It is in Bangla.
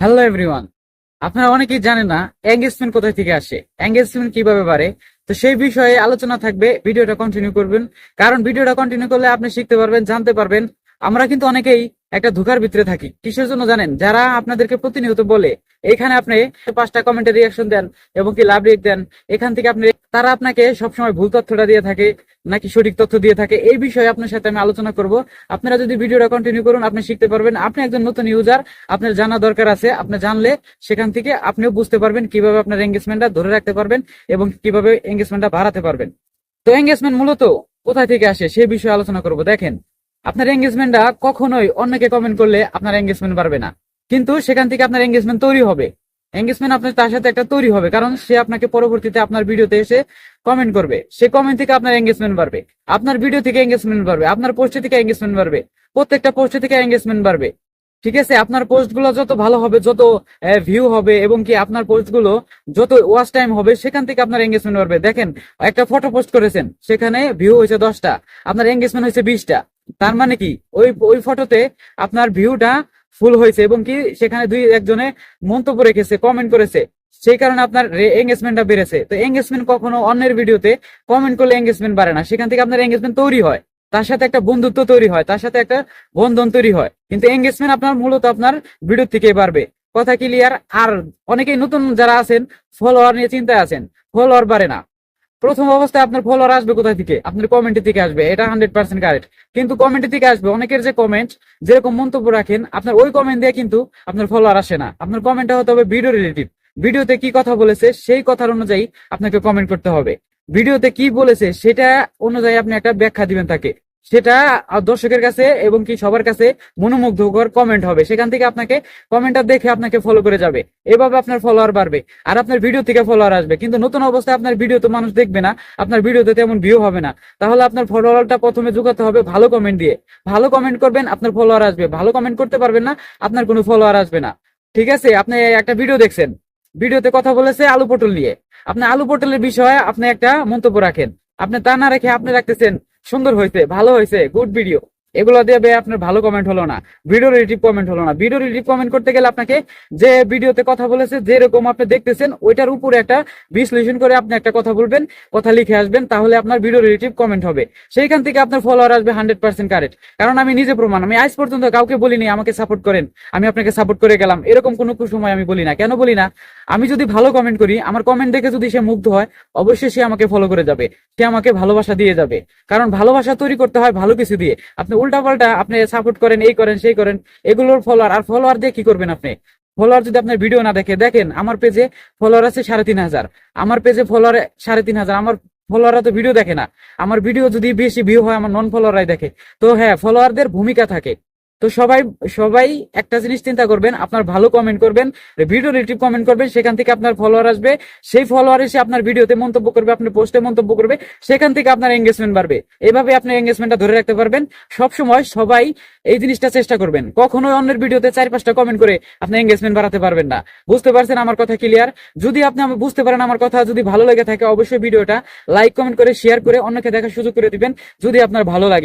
হ্যালো এভরিওয়ান আপনারা অনেকেই জানেন না এঙ্গেজমেন্ট কোথায় থেকে আসে এঙ্গেজমেন্ট কীভাবে বাড়ে? তো সেই বিষয়ে আলোচনা থাকবে, ভিডিওটা কন্টিনিউ করবেন। কারণ ভিডিওটা কন্টিনিউ করলে আপনি শিখতে পারবেন, জানতে পারবেন। আমরা কিন্তু অনেকেই একটা ধোকার ভিতরে থাকি। কিসের জন্য জানেন? যারা আপনাদেরকে প্রতিনিয়ত বলে এখানে আপনি পাঁচটা কমেন্টে রিয়াকশন দেন এবং কি লাভ রেক দেন? এখান থেকে আপনি, তারা আপনাকে সবসময় ভুল তথ্যটা দিয়ে থাকে, নাকি সঠিক তথ্য দিয়ে থাকে, এই বিষয়ে আপনার সাথে আমি আলোচনা করব। আপনারা যদি ভিডিওটা কন্টিনিউ করুন, আপনি শিখতে পারবেন। আপনি একজন নতুন ইউজার আপনার জানা দরকার আছে, আপনি জানলে সেখান থেকে আপনিও বুঝতে পারবেন কীভাবে আপনার এঙ্গেজমেন্টটা ধরে রাখতে পারবেন এবং কীভাবে এঙ্গেজমেন্টটা বাড়াতে পারবেন। তো এঙ্গেজমেন্ট মূলত কোথায় থেকে আসে সেই বিষয়ে আলোচনা করব। দেখেন আপনার এঙ্গেজমেন্টটা কখনোই অন্যকে কমেন্ট করলে আপনার এঙ্গেজমেন্ট বাড়বে না। কিন্তু সেখান থেকে আপনার এঙ্গেজমেন্ট তৈরি হবে। এঙ্গেজমেন্ট আপনার তার সাথে একটা তৈরি হবে, কারণ সে আপনাকে পরবর্তীতে আপনার ভিডিওতে এসে কমেন্ট করবে। সে কমেন্ট থেকে আপনার এঙ্গেজমেন্ট বাড়বে। আপনার ভিডিও থেকে এঙ্গেজমেন্ট বাড়বে। আপনার পোস্ট থেকে এঙ্গেজমেন্ট বাড়বে। প্রত্যেকটা পোস্ট থেকে এঙ্গেজমেন্ট বাড়বে। ঠিক আছে? আপনার পোস্টগুলো যত ভালো হবে, যত ভিউ হবে এবং কি আপনার পোস্টগুলো যত ওয়াচ টাইম হবে, সেখান থেকে আপনার এঙ্গেজমেন্ট বাড়বে। দেখেন, একটা ফটো পোস্ট করেছেন। সেখানে ভিউ হয়েছে দশটা। আপনার এঙ্গেজমেন্ট হয়েছে বিশটা। তার মানে কি? ওই ওই ফটোতে আপনার ভিউটা ফুল হয়েছে এবং কি সেখানে দুই একজনে মন্তব্য রেখেছে কমেন্ট করেছে। সেই কারণে আপনার এঙ্গেজমেন্টটা বেড়েছে। তো এঙ্গেজমেন্ট কখনো অন্যের ভিডিওতে কমেন্ট করলে এঙ্গেজমেন্ট বাড়ে না। সেখান থেকে আপনার এঙ্গেজমেন্ট তৈরি হয়। তার সাথে একটা বন্ধুত্ব তৈরি হয়, তার সাথে একটা বন্ধন তৈরি হয়। কিন্তু এঙ্গেজমেন্ট আপনার মূলত আপনার ভিডিও থেকে বাড়বে। কথা ক্লিয়ার আর অনেকেই নতুন যারা আছেন ফলোয়ার নিয়ে চিন্তায় আছেন ফলোয়ার বাড়ে না। প্রথম অবস্থায় আপনার ফলোয়ার আসবে কোথায় থেকে? আপনার কমেন্টের থেকে আসবে, এটা হান্ড্রেড পার্সেন্ট কারেক্ট কিন্তু কমেন্টের থেকে আসবে, অনেকের যে কমেন্ট যেরকম মন্তব্য রাখেন, আপনার ওই কমেন্ট দিয়ে কিন্তু আপনার ফলোয়ার আসে না। আপনার কমেন্টটা হতে হবে ভিডিও রিলেটিভ ভিডিওতে কি কথা বলেছে, সেই কথার অনুযায়ী আপনাকে কমেন্ট করতে হবে। ভিডিওতে কি বলেছে, সেটা অনুযায়ী আপনি একটা ব্যাখ্যা দিবেন তাকে। সেটা দর্শকের কাছে এবং কি সবার কাছে মনোমুগ্ধকর কমেন্ট হবে। সেখান থেকে আপনাকে কমেন্টটা দেখে আপনাকে ফলো করে যাবে। এভাবে আপনার ফলোয়ার বাড়বে আর আপনার ভিডিও থেকে ফলোয়ার আসবে। কিন্তু নতুন অবস্থায় আপনার ভিডিও তো মানুষ দেখবে না, আপনার ভিডিওতে তেমন ভিউ হবে না। তাহলে আপনার ফলোয়ারটা প্রথমে যোগাতে হবে ভালো কমেন্ট দিয়ে। ভালো কমেন্ট করবেন, আপনার ফলোয়ার আসবে। ভালো কমেন্ট করতে পারবেন না, আপনার কোনো ফলোয়ার আসবে না। ঠিক আছে? আপনি একটা ভিডিও দেখছেন। ভিডিওতে কথা বলেছে আলু পটল নিয়ে। আপনি আলু পটলের বিষয়ে আপনি একটা মন্তব্য রাখেন। আপনি তা না রেখে আপনি রাখতেছেন সুন্দর হয়েছে ভালো হয়েছে গুড ভিডিও এগুলো দিয়ে বে আপনার ভালো কমেন্ট হলো না ভিডিও রিলেটিভ কমেন্ট হলো না। ভিডিও রিলেটিভ কমেন্ট করতে গেলে আপনাকে যে ভিডিওতে কথা বলেছে, যেরকম আপনি দেখতেছেন, ওইটার উপরে একটা বিশ্লেষণ করে আপনি একটা কথা বলবেন, কথা লিখে আসবেন, তাহলে আপনার ভিডিও রিলেটিভ কমেন্ট হবে। সেইখান থেকে আপনার ফলোয়ার আসবে হান্ড্রেড পার্সেন্ট কারেক্ট কারণ আমি নিজে প্রমাণ, আমি আজ পর্যন্ত কাউকে বলিনি, আমাকে সাপোর্ট করেন, আমি আপনাকে সাপোর্ট করে গেলাম। এরকম কোনো সময় আমি বলি না। কেন বলি না? আমি যদি ভালো কমেন্ট করি, আমার কমেন্ট দেখে যদি সে মুগ্ধ হয়, অবশ্যই সে আমাকে ফলো করে যাবে। সে আমাকে ভালোবাসা দিয়ে যাবে। কারণ ভালোবাসা তৈরি করতে হয় ভালো কিছু দিয়ে। আপনি উল্টাপাল্টা আপনি সাপোর্ট করেন, এই করেন, সেই করেন, এগুলোর ফলোয়ার আর ফলোয়ার দিয়ে কি করবেন আপনি? ফলোয়ার যদি আপনার ভিডিও না দেখে, দেখেন আমার পেজে ফলোয়ার আছে সাড়ে তিন হাজার। আমার পেজে ফলোয়ার সাড়ে তিন হাজার। আমার ফলোয়াররা তো ভিডিও দেখে না। আমার ভিডিও যদি বেশি ভিউ হয়, আমার নন ফলোয়াররাই দেখে। তো হ্যাঁ ফলোয়ারদের ভূমিকা থাকে। তো সবাই সবাই একটা জিনিস চিন্তা করবেন, আপনার ভালো কমেন্ট করবেন ভিডিও রিলেটিভ কমেন্ট করবেন, সেখান থেকে আপনার ফলোয়ার আসবে, সেই ফলোয়ার এসে আপনার ভিডিওতে মন্তব্য করবে আপনার পোস্টে মন্তব্য করবে, সেখান থেকে আপনার এঙ্গেজমেন্ট বাড়বে। এভাবে আপনি এঙ্গেজমেন্টটা ধরে রাখতে পারবেন সব সময় সবাই এই জিনিসটা চেষ্টা করবেন। কখনোই অন্যের ভিডিওতে চার পাঁচটা কমেন্ট করে আপনি এঙ্গেজমেন্ট বাড়াতে পারবেন না। বুঝতে পারছেন আমার কথা ক্লিয়ার যদি আপনি আমার, বুঝতে পারেন আমার কথা, যদি ভালো লেগে থাকে অবশ্যই ভিডিওটা লাইক কমেন্ট করে শেয়ার করে অন্যকে দেখার সুযোগ করে দিবেন, যদি আপনার ভালো লাগে।